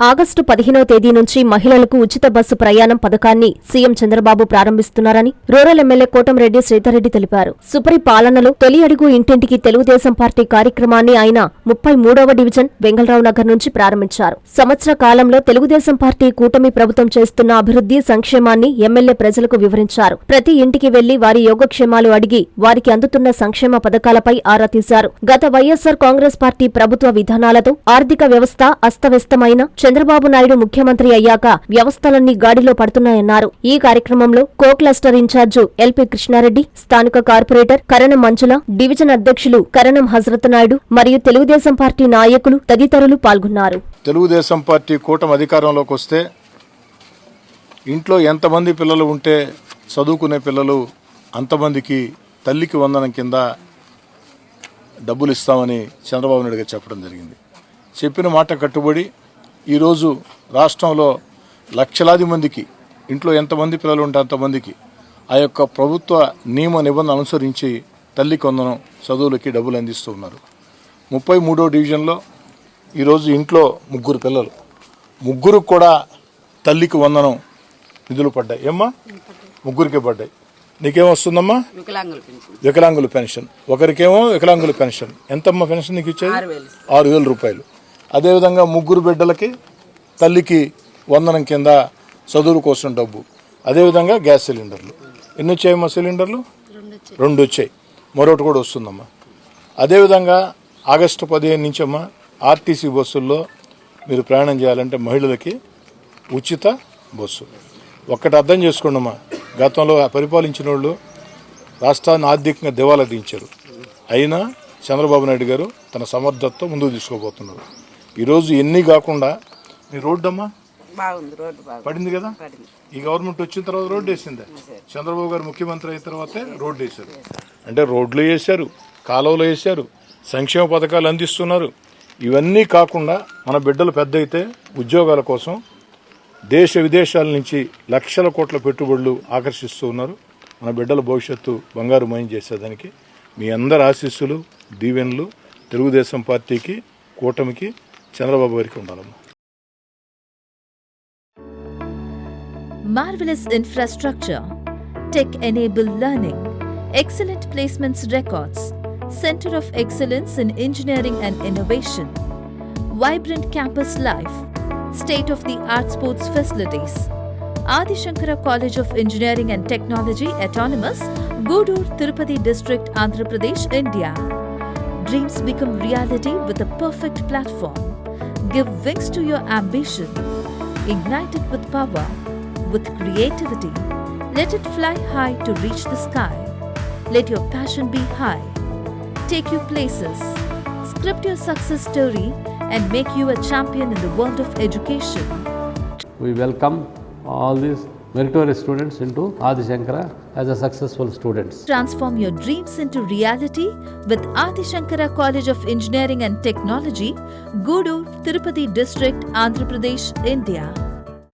August పదిహేనో తేదీ నుంచి మహిళలకు ఉచిత బస్సు ప్రయాణం పథకాన్ని సీఎం చంద్రబాబు ప్రారంభిస్తున్నారని రూరల్ ఎమ్మెల్యే కోటంరెడ్డి శ్రీధర్రెడ్డి తెలిపారు. సుపరి పాలనలో తొలి అడుగు ఇంటింటికి తెలుగుదేశం పార్టీ కార్యక్రమాన్ని ఆయన ముప్పై మూడవ డివిజన్ వెంగళరావు నగర్ నుంచి ప్రారంభించారు. సంవత్సర కాలంలో తెలుగుదేశం పార్టీ కూటమి ప్రభుత్వం చేస్తున్న అభివృద్ధి సంక్షేమాన్ని ఎమ్మెల్యే ప్రజలకు వివరించారు. ప్రతి ఇంటికి వెళ్ళి వారి యోగక్షేమాలు అడిగి వారికి అందుతున్న సంక్షేమ పథకాలపై ఆరా తీశారు. గత వైఎస్సార్ కాంగ్రెస్ పార్టీ ప్రభుత్వ విధానాలతో ఆర్థిక వ్యవస్థ అస్తవ్యస్తమైన చంద్రబాబు నాయుడు ముఖ్యమంత్రి అయ్యాక వ్యవస్థలన్నీ గాడిలో పడుతున్నాయన్నారు. ఈ కార్యక్రమంలో co cluster in-charge LP Krishna Reddy స్థానిక కార్పొరేటర్ కరణం మంచుల డివిజన్ అధ్యక్షులు కరణం హజరత్ నాయుడు మరియు తెలుగుదేశం పార్టీ నాయకులు తదితరులు పాల్గొన్నారు. తెలుగుదేశం పార్టీ కూటమి అధికారంలోకి వస్తే ఇంట్లో ఎంతమంది పిల్లలు ఉంటే చదువుకునే పిల్లలు అంతమందికి తల్లికి వందనం కింద డబ్బులు ఇస్తామని చంద్రబాబు నాయుడు గారు చెప్పడం జరిగింది. చెప్పిన మాట కట్టుబడి ఈరోజు రాష్ట్రంలో లక్షలాది మందికి ఇంట్లో ఎంతమంది పిల్లలు ఉంటే అంతమందికి ఆ యొక్క ప్రభుత్వ నియమ నిబంధన అనుసరించి తల్లికి వందనం చదువులకి డబ్బులు అందిస్తూ ఉన్నారు. ముప్పై మూడో డివిజన్లో ఈరోజు ఇంట్లో ముగ్గురు పిల్లలు. ముగ్గురు కూడా తల్లికి వందనం నిధులు పడ్డాయి. ఏమ్మా? ముగ్గురికి పడ్డాయి. నీకేం వస్తుందమ్మా? వికలాంగుల పెన్షన్. ఒకరికేమో వికలాంగుల పెన్షన్. ఎంతమ్మా పెన్షన్ నీకు ఇచ్చేది? ఆరు వేల రూపాయలు. అదేవిధంగా ముగ్గురు బిడ్డలకి తల్లికి వందనం కింద చదువుల కోసం డబ్బు. అదేవిధంగా గ్యాస్ సిలిండర్లు. ఎన్ని వచ్చాయమ్మా సిలిండర్లు? రెండు వచ్చాయి. మరొకటి కూడా వస్తుందమ్మా. అదేవిధంగా ఆగస్టు పదిహేను నుంచి అమ్మా ఆర్టీసీ బస్సుల్లో మీరు ప్రయాణం చేయాలంటే మహిళలకి ఉచిత బస్సు. ఒక్కటి అర్థం చేసుకోండమ్మా గతంలో పరిపాలించిన వాళ్ళు రాష్ట్రాన్ని ఆర్థికంగా దివాలా దించారు. అయినా చంద్రబాబు నాయుడు గారు తన సమర్థతతో ముందుకు తీసుకోబోతున్నారు. ఈరోజు ఎన్ని కాకుండా మీ రోడ్డు అమ్మా బాగుంది రోడ్డు పడింది కదా? ఈ గవర్నమెంట్ వచ్చిన తర్వాత రోడ్డు వేసిందే? చంద్రబాబు గారు ముఖ్యమంత్రి అయిన తర్వాతే రోడ్డు వేశారు. అంటే రోడ్లు వేశారు కాలువలు వేశారు సంక్షేమ పథకాలు అందిస్తున్నారు. ఇవన్నీ కాకుండా మన బిడ్డలు పెద్ద అయితే ఉద్యోగాల కోసం దేశ విదేశాల నుంచి లక్షల కోట్ల పెట్టుబడులు ఆకర్షిస్తూ ఉన్నారు. మన బిడ్డల భవిష్యత్తు బంగారు మయం చేసేదానికి మీ అందరి ఆశీస్సులు దీవెనలు తెలుగుదేశం పార్టీకి కూటమికి చంద్రబాబు గారికి ఉండాలమ్మా marvelous infrastructure, tech enabled learning, excellent placements records, Center of Excellence in Engineering and Innovation, vibrant campus life, state of the art sports facilities. Adi Shankara College of Engineering and Technology Autonomous, Gudur, Tirupati District, Andhra Pradesh, India. Dreams become reality with a perfect platform. Give wings to your ambition. Ignite it with power, with creativity. Let it fly high to reach the sky. Let your passion be high. Take you places. Script your success story and make you a champion in the world of education. We welcome all these meritorious students into Adi Shankara as a successful students. Transform your dreams into reality with Adi Shankara College of Engineering and Technology, Gudur, Tirupati District, Andhra Pradesh, India.